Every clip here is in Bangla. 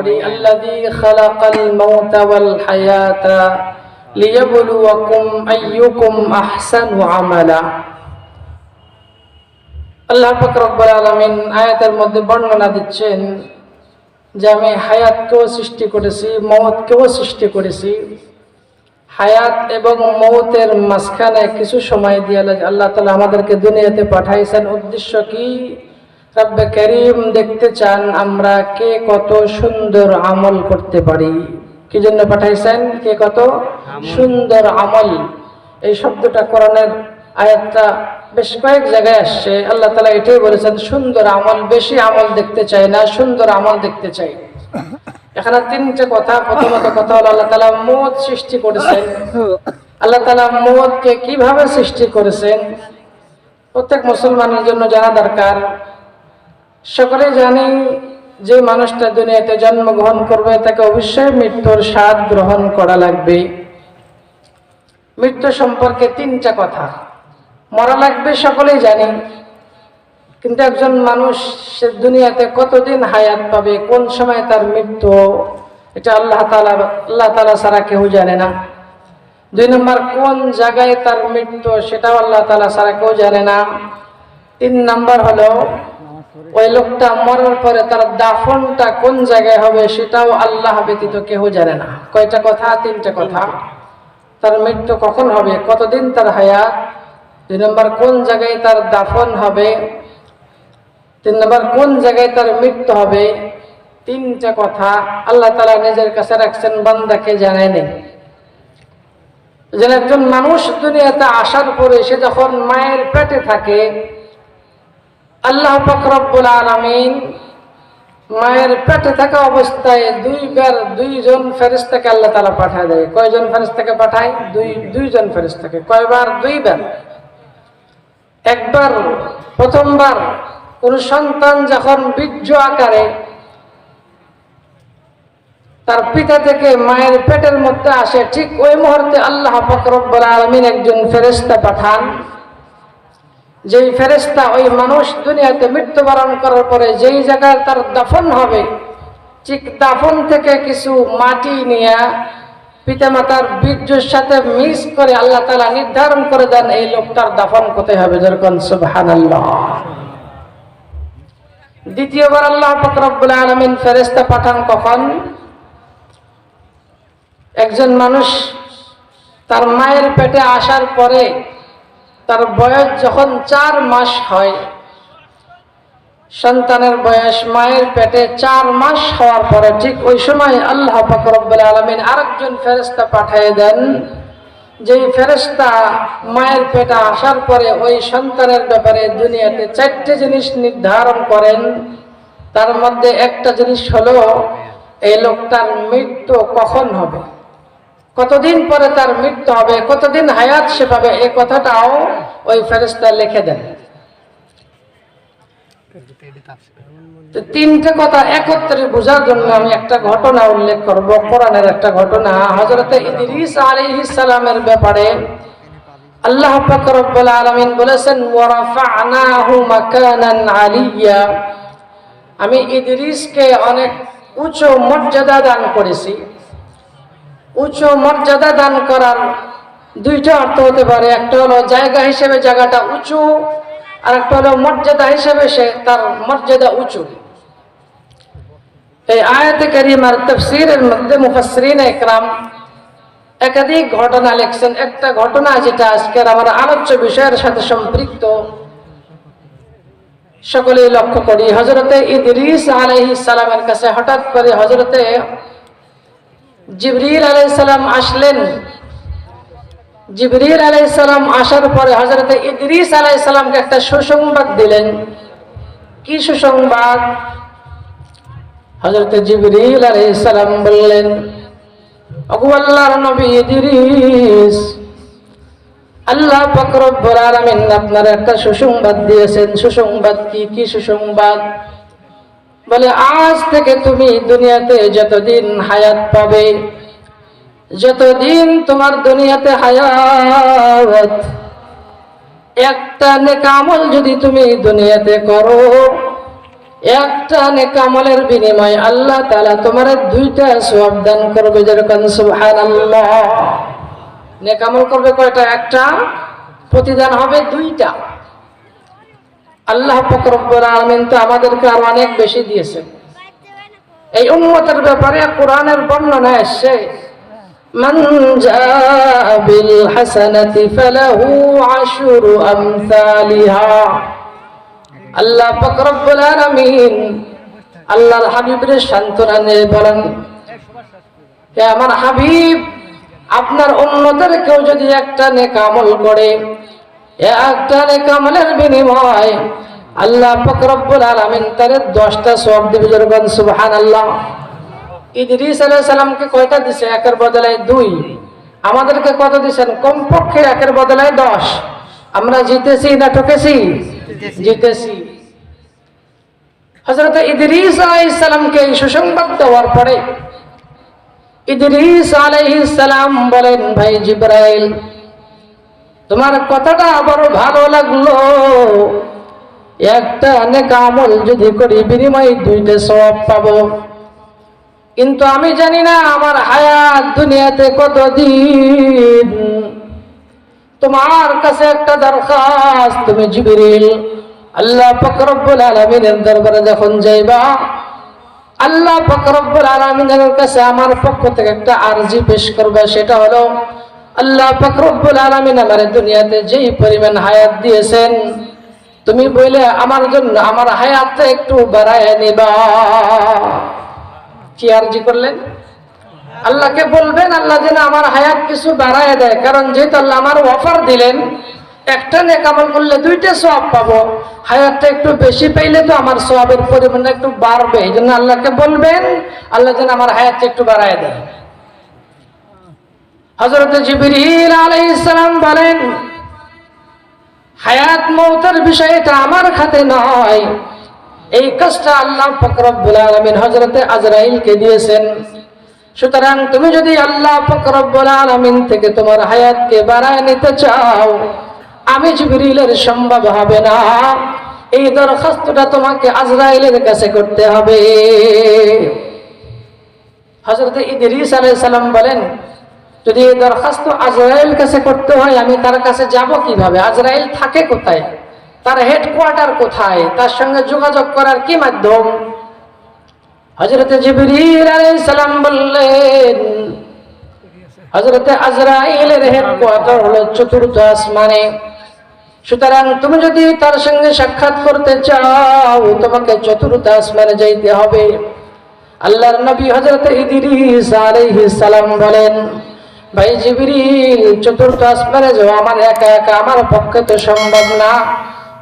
আল্লাযী খালাকাল ওয়াল হায়াতা লিয়াবলুয়াকুম আইয়ুকুম আহসানু আমালা আল্লাহ পাক রব্বুল আলামিন আয়াতের মধ্যে বর্ণনা দিচ্ছেন যে আমি হায়াতকেও সৃষ্টি করেছি মৌতকেও সৃষ্টি করেছি। হায়াত এবং মৌতের মাঝখানে কিছু সময় দিয়ে আল্লাহ তালা আমাদেরকে দুনিয়াতে পাঠাইছেন। উদ্দেশ্য কি? রব্বে করিম দেখতে চান আমরা কে কত সুন্দর আমল করতে পারি। কি জন্য পাঠাইছেন? কে কত সুন্দর আমল। এই শব্দটা কোরআনের আয়াতটা বেশ কয়েক জায়গায় আসছে। আল্লাহ তালা এটাই বলেছেন সুন্দর আমল বেশি আমল দেখতে চাই না সুন্দর আমল দেখতে চাই। এখানে তিনটে কথা। প্রথমত কথা হলো আল্লাহ তালা মদ সৃষ্টি করেছেন। আল্লাহ তালা মদকে কীভাবে সৃষ্টি করেছেন? প্রত্যেক মুসলমানের জন্য জানা দরকার। সকলে জানি যে মানুষটা দুনিয়াতে জন্মগ্রহণ করবে, তাকে অবশ্যই মৃত্যুর স্বাদ গ্রহণ করা লাগবে। মৃত্যু সম্পর্কে তিনটা কথা। মরা লাগবে সকলেই জানি, কিন্তু একজন মানুষ সে দুনিয়াতে কতদিন হায়াত পাবে, কোন সময় তার মৃত্যু, এটা আল্লাহ তালা আল্লাহ তালা ছাড়া কেউ জানে না। দুই নম্বর, কোন জায়গায় তার মৃত্যু, সেটাও আল্লাহ তালা ছাড়া কেউ জানে না। তিন নম্বর হলো ওই লোকটা মরার পরে তার দাফনটা কোন জায়গায় হবে সেটাও আল্লাহ ব্যতীত কেউ জানে না। কয়টা কথা? তিনটা কথা। তার মৃত্যু কখন হবে? কতদিন তার হায়াত? দুই নম্বর, কোন জায়গায় তার দাফন হবে? তিন নম্বর, কোন জায়গায় তার মৃত্যু হবে? তিনটা কথা আল্লাহ তালা নিজের কাছে রাখছেন, বান্দাকে জানায় নেই যেন একজন মানুষ দুনিয়াতে আসার পরে সে যখন মায়ের পেটে থাকে আল্লাহ ফকরবুল আলমিন মায়ের পেটে থাকা অবস্থায় দুইবার দুইজন ফেরিস্তাকে আল্লাহ তালা পাঠায় দেয়। কয়জন ফেরিস্তাকে পাঠায়? দুই, দুইজন ফেরিস্তাকে কয়বার? দুইবার। একবার, প্রথমবার কোন সন্তান যখন বীর্য আকারে তার পিতা থেকে মায়ের পেটের মধ্যে আসে, ঠিক ওই মুহূর্তে আল্লাহ ফকরব্বর আলমিন একজন ফেরেস্তা পাঠান। যেই ফেরেস্তা ওই মানুষ দুনিয়াতে মৃত্যুবরণ করার পরে যেই জায়গায় তার দাফন হবে, ঠিক দাফন থেকে কিছু মাটি নিয়ে পিতামাতার বীর্যের সাথে মিস করে আল্লাহ তালা নির্ধারণ করে দেন, এই লোকটার দাফন কোথায় হবে। যেরকম সুবহান দ্বিতীয়বার আল্লাহ ফকরবুল আলমিন ফেরেস্তা পাঠান কখন? একজন মানুষ তার মায়ের পেটে আসার পরে তার বয়স যখন চার মাস হয়, সন্তানের বয়স মায়ের পেটে চার মাস হওয়ার পরে ঠিক ওই সময় আল্লাহ ফকরবুল আলমিন আরেকজন ফেরেস্তা পাঠিয়ে দেন। যেই ফেরেস্তা মায়ের পেটে আসার পরে ওই সন্তানের ব্যাপারে দুনিয়াতে চারটে জিনিস নির্ধারণ করেন। তার মধ্যে একটা জিনিস হলো, এই লোকটার মৃত্যু কখন হবে? কতদিন পরে তার মৃত্যু হবে, কতদিন হায়াত সে পাবে এই কথাটাও ওই ফেরেস্তা লিখে দেন। তিনটে কথা একত্রে বোঝার জন্য আমি একটা ঘটনা উল্লেখ করব, কোরআনের একটা ঘটনা। হজরতে ইদ্রিস আলাইহিস ব্যাপারে আল্লাহ পাক রব্বুল আলামিন বলেছেন, ওয়ারাফা'নাহু মাকানান আলিয়া। আমি ইদ্রিসকে অনেক উচ্চ মর্যাদা দান করেছি। উচ্চ মর্যাদা দান করার দুইটা অর্থ হতে পারে। একটা হলো জায়গা হিসেবে জায়গাটা উঁচু আর একটা হলো মর্যাদা হিসেবে সে তার মর্যাদা উঁচু। এই আয়াতে কারিমার তফসিরের মধ্যে মুফাসরিন একরাম একাধিক ঘটনা লিখছেন। একটা ঘটনা যেটা আজকের আমার আলোচ্য বিষয়ের সাথে সম্পৃক্ত, সকলেই লক্ষ্য করি। হজরতে ইদরিস আলাইহিস সালামের কাছে হঠাৎ করে হজরতে জিবরিল আলাইসালাম আসলেন। জিবরিল আলাইসালাম আসার পরে হজরতে ইদরিস আলাইসালামকে একটা সুসংবাদ দিলেন। কি সুসংবাদ? হজরতে জিবরিল আলাইসালাম বললেন আল্লাহর নবী ইদরিস, আল্লাহ ফকরব্বুল আলামিন আপনার একটা সুসংবাদ দিয়েছেন। সুসংবাদ কি? কি সুসংবাদ? বলে, আজ থেকে তুমি দুনিয়াতে যতদিন হায়াত পাবে, যতদিন তোমার দুনিয়াতে হায়াত, একটা নেকামল যদি তুমি দুনিয়াতে করো, একটা নেকামলের বিনিময় আল্লাহ তাআলা তোমার দুইটা সওয়াব দান করবে যেরকম, সুবহানাল্লাহ। নেকামল করবে কয়টা? একটা? প্রতিদান হবে দুইটা। আল্লাহ পাক রব্বুল আলামিন তো আমাদেরকে আরো অনেক বেশি দিয়েছেন এই উম্মতের ব্যাপারে কোরআনের বর্ণনা এসছে من جاء بالحسنة فله عشر أمثالها আল্লাহ পাক রব্বুল আলামিন আল্লাহর হাবিবের সান্ত্বনা নিয়ে বলেন হে আমার হাবিব আপনার উন্নতের কেউ যদি একটা নেক আমল করে এ একটা নেক বিনিময় আল্লাহ পাক রব্বুল আলামিন তার দশটা সওয়াব দিবে যেরকম সুবহানাল্লাহ। ইদরিস আলাইহিস সালামকে কয়টা দিছে? একের বদলে দুই। আমাদেরকে কত দিছেন? কমপক্ষে একের বদলে দশ। আমরা জিতেছি না ঠকেছি? জিতেছি। হজরত ইদরিস আলাইহিস সালামকে এই সুসংবাদ দেওয়ার পরে ইদরিস আলাইহিস সালাম বলেন ভাই জিব্রাইল তোমার কথাটা বড় ভালো লাগল। একটা অনেক আমল যদি করি, বিনিময়ে দুইটা সওয়াব পাবো। কিন্তু আমি জানি না আমার হায়াত দুনিয়াতে কতদিন। তোমার কাছে একটা দরখাস্ত, তুমি জিবিরিল, আল্লাহ ফকরব্বুল আলমিনের দরবারে যখন যাইবা, আল্লাহ ফকরব্বুল আলমিনের কাছে আমার পক্ষ থেকে একটা আরজি পেশ করবে, সেটা হলো আল্লাহ ফকরব্বুল আলমিন আমার দুনিয়াতে যেই পরিমাণ হায়াত দিয়েছেন, তুমি বলে আমার জন্য আমার হায়াতটা একটু বাড়ায় নিবা। কি আরজি করলেন? আল্লাহকে বলবেন, আল্লাহ যেন আমার হায়াত কিছু বাড়ায় দেয়। কারণ যেহেতু আল্লাহ আমার অফার দিলেন, একটা নেক আমল করলে দুইটা সওয়াব পাবো। হায়াতটা একটু বেশি পাইলে তো আমার সওয়াবের পরিমাণ একটু বাড়বে। এই জন্য আল্লাহকে বলবেন, আল্লাহ যেন আমার হায়াতটা একটু বাড়ায় দেয়। হজরত জিবরিল আলাইহিস সালাম বলেন, হায়াত মৌতের বিষয়টা আমার খাতে নয়। এই কাজটা আল্লাহ ফকরবুল আলমিন হজরতে আজরাইলকে দিয়েছেন। সুতরাং তুমি যদি আল্লাহ ফকরবুল আলমিন থেকে তোমার হায়াতকে বাড়ায় নিতে চাও, আমি জিবরিলের সম্ভব হবে না। এই দরখাস্তটা তোমাকে আজরাইলের কাছে করতে হবে। হজরত ইদরিস আলাই সালাম বলেন যদি এই দরখাস্ত আজরাইল কাছে করতে হয়, আমি তার কাছে যাব কীভাবে? আজরাইল থাকে কোথায়? তার হেডকোয়ার্টার কোথায়? তার সঙ্গে যোগাযোগ করার কি মাধ্যম? হজরতে জিবরিল সালাম বললেন হজরতে আজরাইলের হেডকোয়ার্টার হলো চতুর্থ আসমানে। সুতরাং তুমি যদি তার সঙ্গে সাক্ষাৎ করতে চাও, তোমাকে চতুর্থ আসমানে যাইতে হবে। আল্লাহর নবী হজরত ইদ্রিস আলাইহিস সালাম বলেন ভাই জিবরিল, চতুর্থ আসমানে যাও, আমার একা একা, আমার পক্ষে তো সম্ভব না।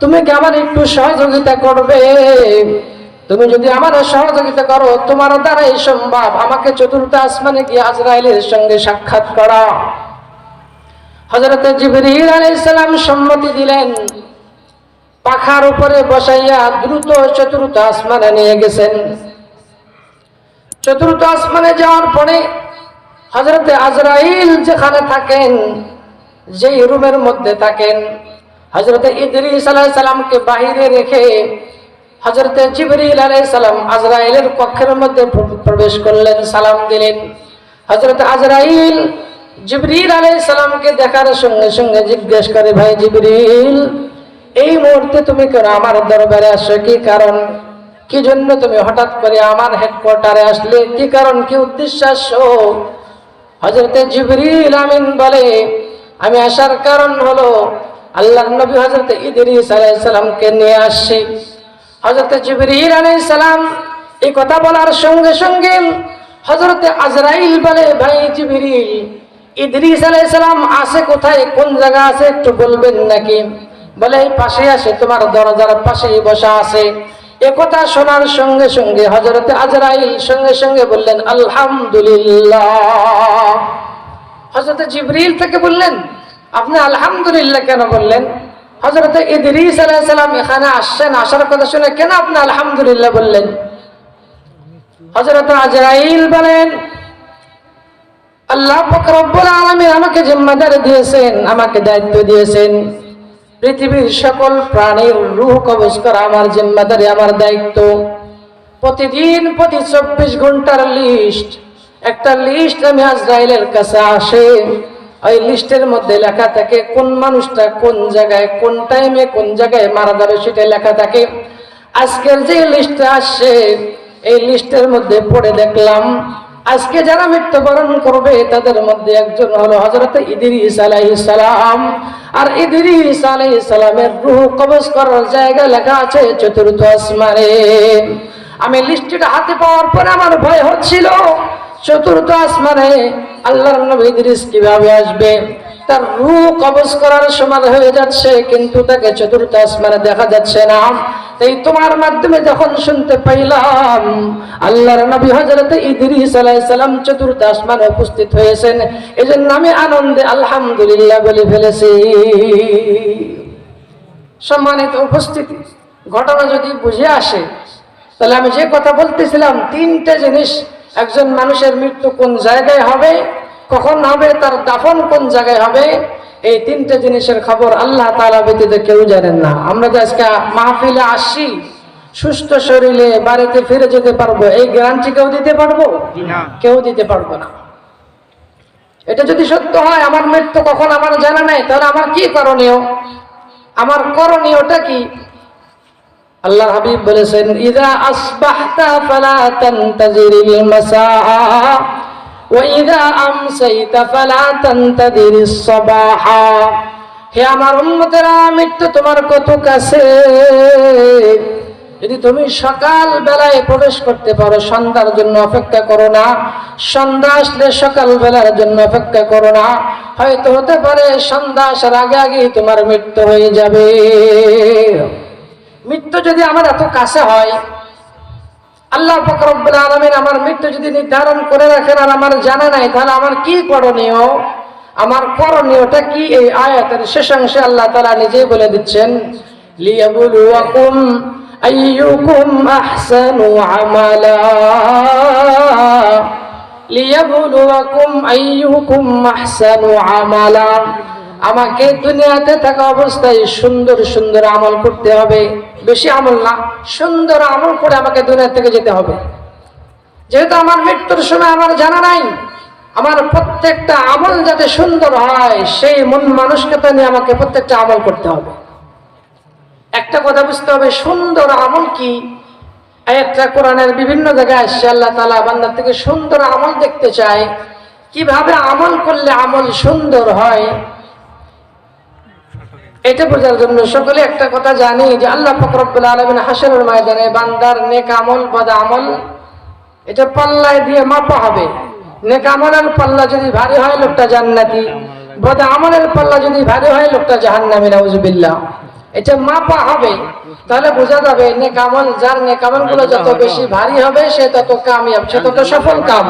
তুমি কি আমার একটু সহযোগিতা করবে? তুমি যদি আমার সহযোগিতা করো, তোমার দ্বারাই সম্ভব। আমাকে চতুর্থ আসমানে গিয়ে আজরাইলের সঙ্গে সাক্ষাৎ করা। হজরত জিবরিল আলাইহিস সালাম সম্মতি দিলেন। পাখার উপরে বসাইয়া দ্রুত চতুর্থ আসমানে নিয়ে গেছেন। চতুর্থ আসমানে যাওয়ার পরে হজরতে আজরাইল যেখানে থাকেন, যেই রুমের মধ্যে থাকেন হজরতে ইদরিস আলাহ সালামকে বাহিরে রেখে হজরতে জিবরিল আলাই সালাম আজরাইলের কক্ষের মধ্যে প্রবেশ করলেন, সালাম দিলেন। হজরত আজরাইল জিবরিল আলাই সালামকে দেখার সঙ্গে সঙ্গে জিজ্ঞেস করে, ভাই জিবরিল, এই মুহূর্তে তুমি কেন আমার দরবারে আসো কি কারণ? কি জন্য তুমি হঠাৎ করে আমার হেডকোয়ার্টারে আসলে? কি কারণ? কি উদ্দেশ্য আসছো? হজরতে জিবরিল আমিন বলে, আমি আসার কারণ হলো আল্লাহ নবী হজরত ইদরিস আলাইহিস সালামকে নিয়ে আসছি। হজরত জিবরিল আলাইহিস সালাম এই কথা বলার সঙ্গে সঙ্গে হজরতে আজরাইল বলে, ভাই জিবরিল, ইদরিস সালাম আছে কোথায়? কোন জায়গা আছে? একটু বলবেন নাকি? বলে, এই পাশে আসে তোমার দরজার পাশেই বসা আছে। একথা শোনার সঙ্গে সঙ্গে হজরতে আজরাইল সঙ্গে সঙ্গে বললেন, আলহামদুলিল্লাহ। হজরত জিবরিল থেকে বললেন, আপনি আলহামদুলিল্লাহ কেন বললেন? হজরত ইদরিস আলাইসালাম এখানে আসছেন, আসার কথা শুনে কেন আপনি আলহামদুলিল্লাহ বললেন? হজরত আজরাইল বলেন, আল্লাহ ফকরব্বুল আলমী আমাকে জিম্মাদার দিয়েছেন, আমাকে দায়িত্ব দিয়েছেন। পৃথিবীর সকল প্রাণীর রুহ কবজ করা আমার জিম্মাদারি, আমার দায়িত্ব। প্রতিদিন প্রতি চব্বিশ ঘণ্টার লিস্ট, একটা লিস্ট আমি আজরাইলের কাছে আসে। ওই লিস্টের মধ্যে লেখা থাকে কোন মানুষটা কোন জায়গায়, কোন টাইমে কোন জায়গায় মারা যাবে সেটা লেখা থাকে। আজকের যে লিস্টটা আসছে, এই লিস্টের মধ্যে পড়ে দেখলাম আজকে যারা মৃত্যুবরণ করবে, তাদের মধ্যে একজন হলো হজরত ইদিরিস সালাম। আর ইদিরিস সালামের রুহ কবজ করার জায়গা লেখা আছে চতুর্থ আসমানে। আমি লিস্টটা হাতে পাওয়ার পরে আমার ভয় হচ্ছিল, চতুর্থ আসমানে আল্লাহ নবী ইদিরিস কীভাবে আসবে? তার রূহ কবজ করার সময় হয়ে যাচ্ছে, কিন্তু তাকে চতুর্থ আসমানে দেখা যাচ্ছে না। তাই তোমার মাধ্যমে যখন শুনতে পাইলাম, আল্লাহর নবী হযরত ইদ্রিস সালাম চতুর্থ আসমানে উপস্থিত হয়েছেন। এজন্য আমি আনন্দে আলহামদুলিল্লাহ বলে ফেলেছি। সম্মানিত উপস্থিতি, ঘটনা যদি বুঝে আসে, তাহলে আমি যে কথা বলতেছিলাম, তিনটে জিনিস, একজন মানুষের মৃত্যু কোন জায়গায় হবে কখন হবে তার দাফন কোন জায়গায় হবে এই তিনটে জিনিসের খবর আল্লাহ তালা ব্যতীত কেউ জানেন না। আমরা যে আজকে মাহফিলে আসছি সুস্থ শরীরে বাড়িতে ফিরে যেতে পারব এই গ্যারান্টি কেউ দিতে পারব? কেউ দিতে পারব না। এটা যদি সত্য হয় আমার মৃত্যু কখন আমার জানা নাই তাহলে আমার কি করণীয়? আমার করণীয়টা কি? আল্লাহ হাবিব বলেছেন ইদা আসবাহতা ফালা তানতাজিরিল মাসাআ। ওয়া ইদা আমসাইতা ফালা তানতাজিরিস হে আমার উম্মতেরা, মৃত্যু তোমার কত কাছে? যদি তুমি সকাল বেলায় প্রবেশ করতে পারো, সন্ধ্যার জন্য অপেক্ষা করো না। সন্ধ্যা আসলে সকাল বেলার জন্য অপেক্ষা করো না। হয়তো হতে পারে সন্ধ্যা আসার আগে আগেই তোমার মৃত্যু হয়ে যাবে। মৃত্যু যদি আমার এত কাছে হয় আল্লাহ ফকরবুল আলমিন আমার মৃত্যু যদি নির্ধারণ করে রাখেন আর আমার জানা নাই, তাহলে আমার কি করণীয়? আমার করণীয়টা কি? এই আয়াতের শেষাংশে আল্লাহ তালা নিজেই বলে দিচ্ছেন আমাকে দুনিয়াতে থাকা অবস্থায় সুন্দর সুন্দর আমল করতে হবে। বেশি আমল না, সুন্দর আমল করে আমাকে দুনিয়া থেকে যেতে হবে। যেহেতু আমার মৃত্যুর সময় আমার জানা নাই, আমার প্রত্যেকটা আমল যাতে সুন্দর হয়, সেই মন মানুষকে তো নিয়ে আমাকে প্রত্যেকটা আমল করতে হবে। একটা কথা বুঝতে হবে, সুন্দর আমল কি? একটা কোরআনের বিভিন্ন জায়গায় আসছে, আল্লাহ তালা বান্দার থেকে সুন্দর আমল দেখতে চায়। কীভাবে আমল করলে আমল সুন্দর হয়? এটা বোঝার জন্য সকলে একটা কথা জানি যে আল্লাহ ফকরবুল আলমিন ময়দানে বান্দার নেক আমল বদ আমল এটা পাল্লায় দিয়ে মাপা হবে। নেক আমলের পাল্লা যদি ভারী হয় লোকটা জান্নাতি। বদ আমলের পাল্লা যদি ভারী হয় লোকটা জাহান্নামী নাউজুবিল্লাহ। এটা মাপা হবে। তাহলে বোঝা যাবে নেক আমল যার নেক আমলগুলো যত বেশি ভারী হবে সে তত কামিয়াব সে তত সফল কাম।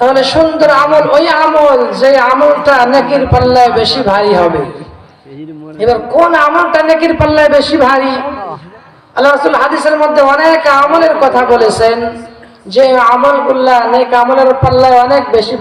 তাহলে সুন্দর আমল ওই আমল যে আমলটা নেকির পাল্লায় বেশি ভারী হবে। এবার কোন আমলটা নেকির পাল্লায় বেশি ভারী? আল্লাহ রাসূল হাদিসের মধ্যে অনেক আমলের কথা বলেছেন যে আমলগুলা নেক আমলের পাল্লায় অনেক বেশি